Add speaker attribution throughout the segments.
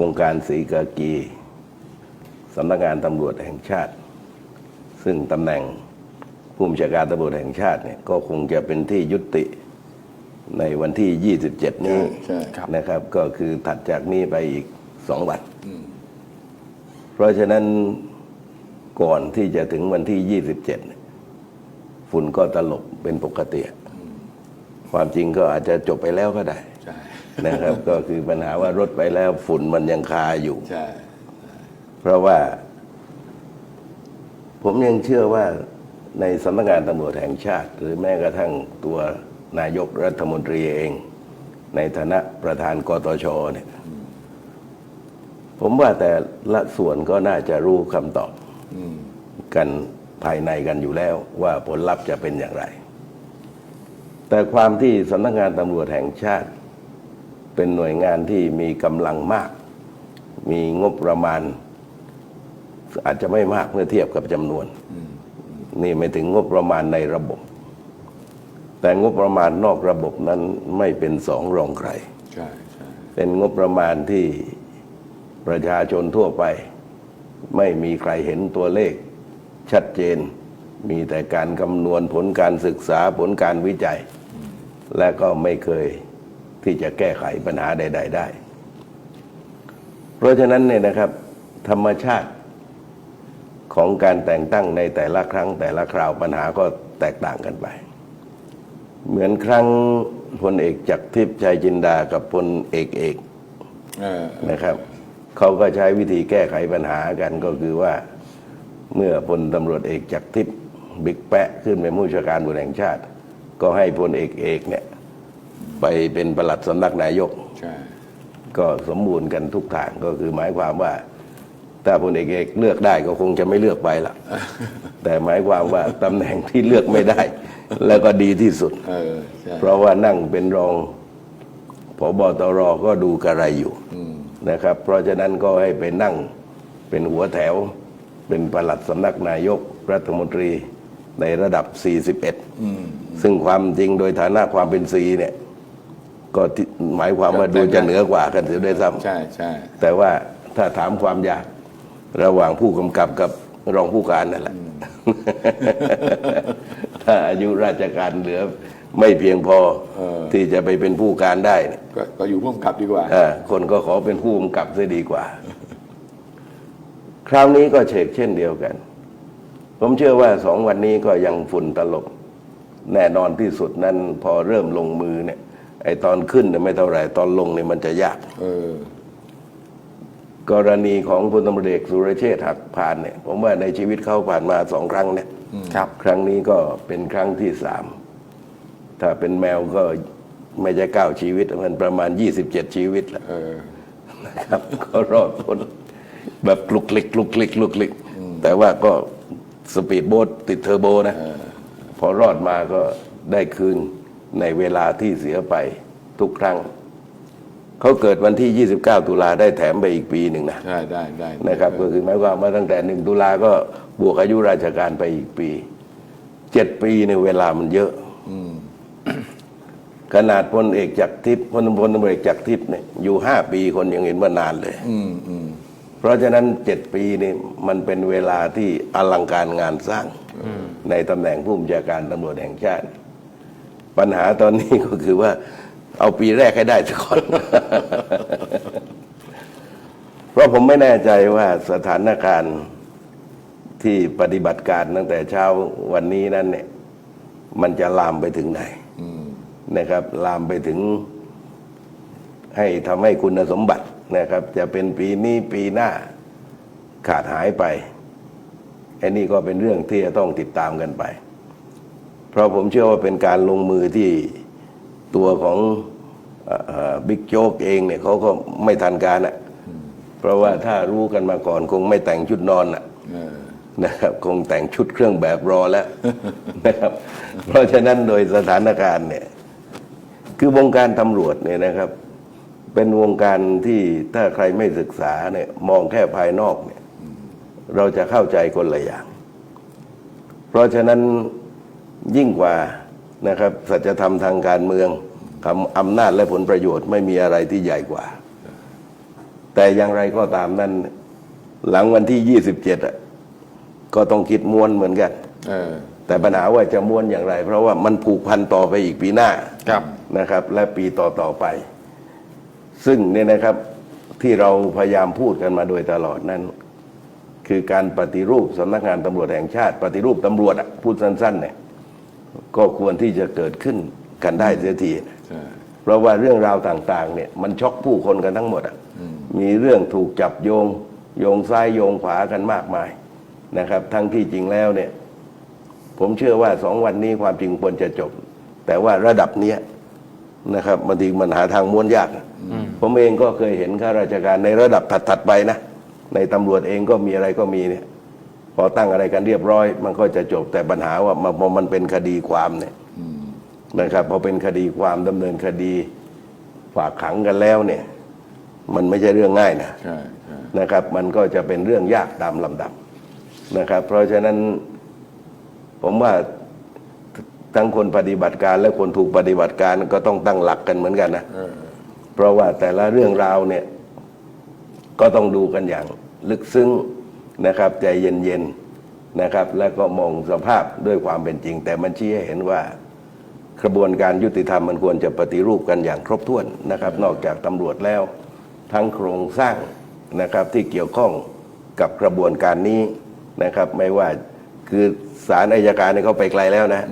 Speaker 1: วงการศรีกากีสำนักงานตำรวจแห่งชาติ ซึ่งตำแหน่งผู้บัญชาการตำรวจแห่งชาติเนี่ยก็คงจะเป็นที่ยุติในวันที่ 27 นี้
Speaker 2: ใช่ครับ
Speaker 1: นะครับ ก็คือถัดจากนี้ไปอีกสองวัน เพราะฉะนั้นก่อนที่จะถึงวันที่ 27เนี่ยฝุ่นก็ตลบเป็นปกติ ความจริงก็อาจจะจบไปแล้วก็ได้
Speaker 2: ใช่
Speaker 1: นะครับ ก็คือปัญหาว่ารถไปแล้วฝุ่นมันยังคาอยู่
Speaker 2: ใช่
Speaker 1: เพราะว่า ผมยังเชื่อว่าในสำนักงานตำรวจแห่งชาติ หรือแม้กระทั่งตัวนายกรัฐมนตรีเอง ในฐานะประธานกตชเนี่ย ผมว่าแต่ละส่วนก็น่าจะรู้คำตอบ
Speaker 2: อืม
Speaker 1: กันภายในกันอยู่แล้ว ว่าผลลัพธ์จะเป็นอย่างไร แต่ความที่สำนักงานตำรวจแห่งชาติ เป็นหน่วยงานที่มีกำลังมาก มีงบประมาณ อาจจะไม่มากเมื่อเทียบกับจำนวน นี่ไม่ถึงงบประมาณในระบบ แต่งบประมาณนอกระบบนั้นไม่เป็นสองรองใคร
Speaker 2: ใช่ใช่
Speaker 1: เป็นงบประมาณที่ประชาชนทั่วไป ไม่มีใครเห็นตัวเลข ชัดเจน มีแต่การคำนวณผลการศึกษาผลการวิจัย และก็ไม่เคย ที่จะแก้ไขปัญหาใด ๆ ได้ เพราะฉะนั้นเนี่ยนะครับ ธรรมชาติของการแต่งตั้งในแต่ละครั้งแต่ละคราวปัญหาก็แตกต่างกันไป เหมือนครั้งพลเอกจักรทิพย์ชัยจินดากับพลเอกเอกนะครับเขาก็ใช้วิธีแก้ไขปัญหากันก็คือว่าเมื่อพลตำรวจเอกจักรทิพย์บิ๊กแปะขึ้นเป็นผู้ชาการตำรวจแห่งชาติ ก็ให้พลเอกเอกเนี่ย ไปเป็นประหลัดสำนักนายก
Speaker 2: ใช่
Speaker 1: ก็สมบูรณ์กันทุกทางก็คือหมายความว่า ถ้าพลเอกเอกเลือกได้ก็คงจะไม่เลือกไปละแต่หมายความว่าตำแหน่งที่เลือกไม่ได้ แล้วก็ดีที่สุด
Speaker 2: เออใช่
Speaker 1: เพราะว่านั่งเป็นรองผบตรก็ดูกระไรอยู่
Speaker 2: อืม
Speaker 1: นะครับ เพราะฉะนั้นก็ให้ไปนั่งเป็นหัวแถว เป็นปลัดสำนักนายกรัฐมนตรีในระดับ 41 ซึ่งความจริงโดยฐานะความเป็นซีเนี่ย ก็ที่หมายความว่าดูจะเหนือกว่ากันเสียด้วยซ้
Speaker 2: ใช่ใช่ำ
Speaker 1: แต่ว่าถ้าถามความยากระหว่างผู้กำกับกับรองผู้การนั่นแหละ ถ้าอายุราชการเหลือไม่เพียงพอที่จะไปเป็นผู้การได้เนี่ย
Speaker 2: ก็ก็อยู่ร่วมกับดีกว่า
Speaker 1: เออคนก็ขอเป็นผู้กำกับซะดีกว่า คราวนี้ก็เชกเช่นเดียวกัน ผมเชื่อว่าสองวันนี้ก็ยังฝุ่นตลบแน่นอนที่สุดนั้นพอเริ่มลงมือเนี่ย ไอตอนขึ้นเนี่ยไม่เท่าไหร่ตอนลงเนี่ยมันจะยาก
Speaker 2: เออ
Speaker 1: กรณีของพลตำรวจเอกสุรเชษฐ์หักผ่านเนี่ยผมว่าในชีวิตเขาผ่านมาสองครั้งเนี่ย
Speaker 3: ครับ
Speaker 1: ครั้งนี้ก็เป็นครั้งที่สามถ้าเป็นแมวก็ไม่ใช่เก้าชีวิต มันประมาณยี่สิบเจ็ดชีวิตแหละ
Speaker 2: เออ
Speaker 1: นะครับ ก็รอดพ้นแบบคลุกคลิกคลุกคลิกคลุกคลิก แต่ว่าก็สปีดโบ๊ทติดเทอร์โบนะ พอรอดมาก็ได้คืน ในเวลาที่เสียไปทุกครั้ง เขาเกิดวันที่ 29 ตุลาได้แถมไปอีกปีหนึ่งนะ
Speaker 2: ใช่ได้ได้
Speaker 1: นะครับ ก็คือหมายความว่าตั้งแต่หนึ่งตุลาก็บวกอายุราชการไปอีกปีเจ็ดปีในยเวลามันเยอะขนาดพลเอกจักรทิพย์พลพลตำรวจเอกจักรทิพย์เนี่ยอยู่ห้าปีคนยังเห็นว่านานเลย
Speaker 2: อืมอืม
Speaker 1: เพราะฉะนั้นเจ็ดปีนี่มันเป็นเวลาที่อลังการงานสร้างในตำแหน่งผู้บัญชาการตำรวจแห่งชาติ ปัญหาตอนนี้ก็คือว่า เอาปีแรกให้ได้สักคนเพราะผมไม่แน่ใจว่าสถานการณ์ที่ปฏิบัติการตั้งแต่เช้าวันนี้นั้นเนี่ย มันจะลามไปถึงไหนนะครับ ลามไปถึง ให้ทำให้คุณสมบัตินะครับ จะเป็นปีนี้ปีหน้าขาดหายไปอันนี้ก็เป็นเรื่องที่จะต้องติดตามกันไป เพราะผมเชื่อว่าเป็นการลงมือที่ตัวของเอ่อเอ่อบิ๊กโจ๊กเองเนี่ยเขาก็ไม่ทันการอะเพราะว่าถ้ารู้กันมาก่อนคงไม่แต่งชุดนอนอะ
Speaker 2: เออ
Speaker 1: นะครับคงแต่งชุดเครื่องแบบรอแล้วนะครับ เพราะฉะนั้นโดยสถานการณ์เนี่ยคือวงการตำรวจเนี่ยนะครับ เป็นวงการที่ถ้าใครไม่ศึกษาเนี่ยมองแค่ภายนอกเนี่ย เราจะเข้าใจคนละอย่าง เพราะฉะนั้น ยิ่งกว่านะครับสัจธรรมทางการเมืองคำอำนาจและผลประโยชน์ไม่มีอะไรที่ใหญ่กว่า แต่อย่างไรก็ตามนั้นหลังวันที่ 27อะก็ต้องคิดม้วนเหมือนกัน
Speaker 2: เออ
Speaker 1: แต่ปัญหาว่าจะม้วนอย่างไร เพราะว่ามันผูกพันต่อไปอีกปีหน้า
Speaker 2: ครับ
Speaker 1: นะครับ และปีต่อต่อๆไป ซึ่งเนี่ยนะครับที่เราพยายามพูดกันมาโดยตลอดนั้น คือการปฏิรูปสำนักงานตำรวจแห่งชาติ ปฏิรูปตำรวจอะพูดสั้นๆเนี่ย ก็ควรที่จะเกิดขึ้นกันได้เสียที
Speaker 2: ใช่
Speaker 1: เพราะว่าเรื่องราวต่างๆเนี่ยมันช็อกผู้คนกันทั้งหมดอะมีเรื่องถูกจับโยง โยงซ้ายโยงขวากันมากมายนะครับ ทั้งที่จริงแล้วเนี่ย ผมเชื่อว่าสองวันนี้ความจริงควรจะจบ แต่ว่าระดับเนี้ยนะครับบางทีมันหาทางม้วนยากนะผมเองก็เคยเห็นข้าราชการในระดับถัดๆไปนะ ในตำรวจเองก็มีอะไรก็มีเนี่ย พอตั้งอะไรกันเรียบร้อย มันก็จะจบแต่ปัญหาว่ามันพอมันเป็นคดีความเนี่ยนะครับพอเป็นคดีความดำเนินคดีฝากขังกันแล้วเนี่ย มันไม่ใช่เรื่องง่ายนะ
Speaker 2: ใช่ใช่
Speaker 1: นะครับ มันก็จะเป็นเรื่องยากตามลำดับนะครับ เพราะฉะนั้นผมว่าทั้งคนปฏิบัติการและคนถูกปฏิบัติการก็ต้องตั้งหลักกันเหมือนกันนะ
Speaker 2: เออ
Speaker 1: เพราะว่าแต่ละเรื่องราวเนี่ย ก็ต้องดูกันอย่างลึกซึ้ง นะครับใจเย็นๆนะครับแล้วก็มองสภาพด้วยความเป็นจริง แต่มันชี้ให้เห็นว่ากระบวนการยุติธรรมมันควรจะปฏิรูปกันอย่างครบถ้วนนะครับ นอกจากตำรวจแล้ว ทั้งโครงสร้างนะครับที่เกี่ยวข้องกับกระบวนการนี้นะครับ ไม่ว่าคือศาลอายการเนี่ยเขาไปไกลแล้วนะ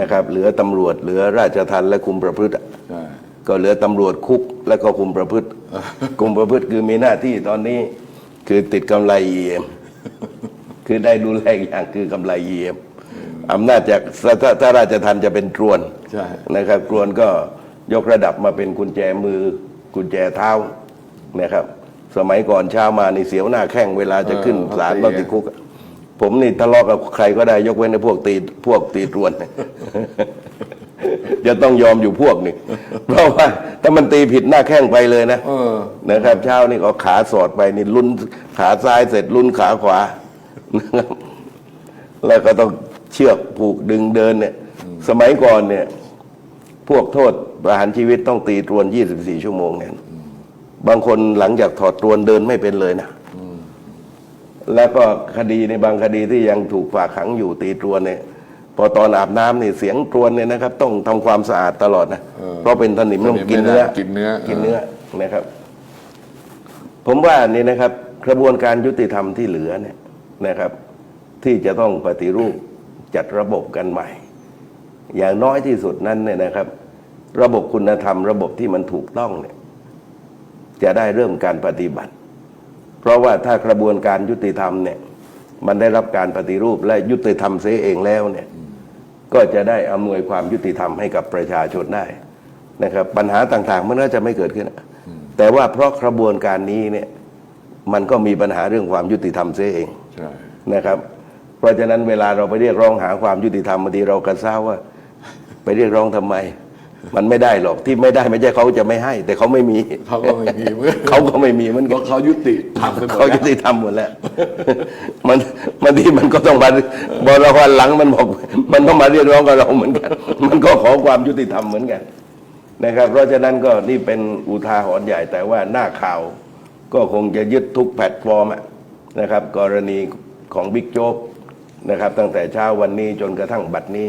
Speaker 1: นะครับ เหลือตำรวจเหลือราชทัณฑ์และคุมประพฤติอะ
Speaker 2: ใช่
Speaker 1: ก็เหลือตำรวจคุก และก็คุมประพฤติคุมประพฤติคือมีหน้าที่ตอนนี้ คือติดกำไร EM คือได้ดูแลอีกอย่างคือกำไร EM อำนาจจากถ้าถ้าถ้าราชทันจะเป็นตรวน
Speaker 2: ใช่
Speaker 1: นะครับตรวนก็ยกระดับมาเป็นกุญแจมือกุญแจเท้านะครับ สมัยก่อนเช้ามานี่เสียวหน้าแข้งเวลาจะขึ้นศาลต้องติดคุกอะผมนี่ทะเลาะกับใครก็ได้ยกเว้นในพวกตีพวกตีตรวน จะต้องยอมอยู่พวกหนึ่งเพราะว่าถ้ามันตีผิดหน้าแข้งไปเลยนะ
Speaker 2: เออ
Speaker 1: นะครับ เช้านี่ก็ขาสอดไปนี่ลุ้นขาซ้ายเสร็จลุ้นขาขวานะครับแล้วก็ต้องเชือกผูกดึงเดินเนี่ย สมัยก่อนเนี่ย พวกโทษประหารชีวิตต้องตีตรวน 24 ชั่วโมงเนี่ยบางคนหลังจากถอดตรวนเดินไม่เป็นเลยนะแล้วก็คดีในบางคดีที่ยังถูกฝากขังอยู่ตีตรวนเนี่ย พอตอนอาบน้ำนี่เสียงตรวนเนี่ยนะครับ ต้องทำความสะอาดตลอดนะ
Speaker 2: เออ
Speaker 1: เพราะเป็นถนิมต้อง
Speaker 2: สนิม
Speaker 1: กิน
Speaker 2: ไม่ได้
Speaker 1: เนื้อ
Speaker 2: กินเนื้อ
Speaker 1: กินเนื้อนะครับ ผมว่านี่นะครับ กระบวนการยุติธรรมที่เหลือเนี่ยนะครับ ที่จะต้องปฏิรูปจัดระบบกันใหม่ อย่างน้อยที่สุดนั้นเนี่ยนะครับ ระบบคุณธรรม ระบบที่มันถูกต้องเนี่ย จะได้เริ่มการปฏิบัติ เพราะว่าถ้ากระบวนการยุติธรรมเนี่ย มันได้รับการปฏิรูปและยุติธรรมเสียเองแล้วเนี่ย ก็จะได้อำนวยความยุติธรรมให้กับประชาชนได้นะครับ ปัญหาต่างๆ มันก็จะไม่เกิดขึ้น แต่ว่าเพราะกระบวนการนี้เนี่ยมันก็มีปัญหาเรื่องความยุติธรรมเสียเอง
Speaker 2: ใช่
Speaker 1: นะครับ เพราะฉะนั้นเวลาเราไปเรียกร้องหาความยุติธรรมบางทีเรากระซ้าว่า ไปเรียกร้องทำไม มันไม่ได้หรอกที่ไม่ได้ไม่ใช่เขาจะไม่ให้ แต่เขาไม่มี
Speaker 2: เขาก็ไม่มีเหมือน
Speaker 1: เขาก็ไม่มีเหมัน
Speaker 2: เพ
Speaker 1: ก็
Speaker 2: ราะเขายุติทำไปหมด
Speaker 1: เขา
Speaker 2: แล้
Speaker 1: ยุ
Speaker 2: ว
Speaker 1: ติธรรมหมดแล้วมันบางทีมันก็ต้องมาบริวารหลังมันบอก มันต้องมาเรียกร้องกับเราเหมือนกัน มันก็ขอความยุติธรรมเหมือนกันนะครับ เพราะฉะนั้นก็นี่เป็นอุทาหรณ์ใหญ่แต่ว่าหน้าข่าวก็คงจะยึดทุกแพลตฟอร์มอะนะครับ กรณีของบิ๊กโจ๊กนะครับ ตั้งแต่เช้าวันนี้จนกระทั่งบัดนี้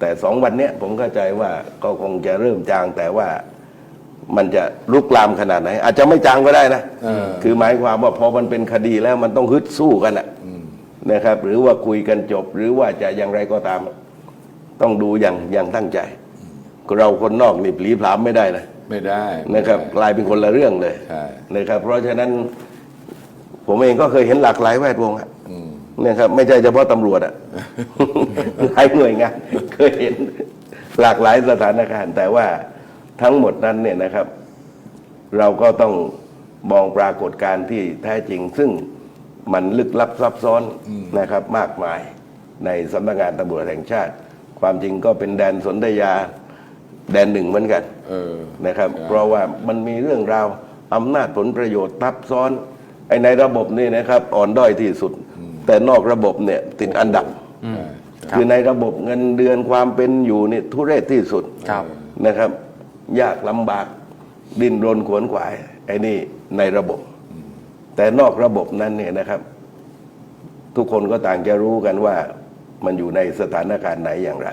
Speaker 1: แต่สองวันเนี้ยผมเข้าใจว่าก็คงจะเริ่มจางแต่ว่ามันจะลุกลามขนาดไหน อาจจะไม่จางก็ได้นะ
Speaker 2: เออ
Speaker 1: คือหมายความว่าพอมันเป็นคดีแล้วมันต้องฮึดสู้กันอะ นะครับ หรือว่าคุยกันจบ หรือว่าจะอย่างไรก็ตาม ต้องดูอย่างอย่างตั้งใจ เราคนนอกนี่ปลีผลามไม่ได้นะ
Speaker 2: ไม่ได้
Speaker 1: นะครับ กลายเป็นคนละเรื่องเลย
Speaker 2: ใช่
Speaker 1: นะครับ เพราะฉะนั้น ผมเองก็เคยเห็นหลากหลายแวดวงอะ
Speaker 2: อืม
Speaker 1: นะครับ ไม่ใช่เฉพาะตำรวจอะหลายหน่วยงานเคยเห็นหลากหลายสถานการณ์ แต่ว่าทั้งหมดนั้นเนี่ยนะครับ เราก็ต้องมองปรากฏการณ์ที่แท้จริงซึ่ง มันลึกลับซับซ้อนนะครับมากมายในสำนักงานตำรวจแห่งชาติ ความจริงก็เป็นแดนสนธยาแดนหนึ่งเหมือนกัน
Speaker 2: เออ
Speaker 1: นะครับ
Speaker 2: ใช่
Speaker 1: เพราะว่ามันมีเรื่องราวอำนาจผลประโยชน์ทับซ้อนไอ้ในระบบนี่นะครับ อ่อนด้อยที่สุด แต่นอกระบบเนี่ยติดอันดับ
Speaker 2: ใช่ใช่
Speaker 1: คือในระบบเงินเดือนความเป็นอยู่นี่ทุเรศที่สุด
Speaker 3: ครับ
Speaker 1: นะครับ ยากลำบาก ดิ้นรนขวนขวายไอ้นี่ในระบบ แต่นอกระบบนั้นเนี่ยนะครับ ทุกคนก็ต่างจะรู้กันว่ามันอยู่ในสถานการณ์ไหนอย่างไร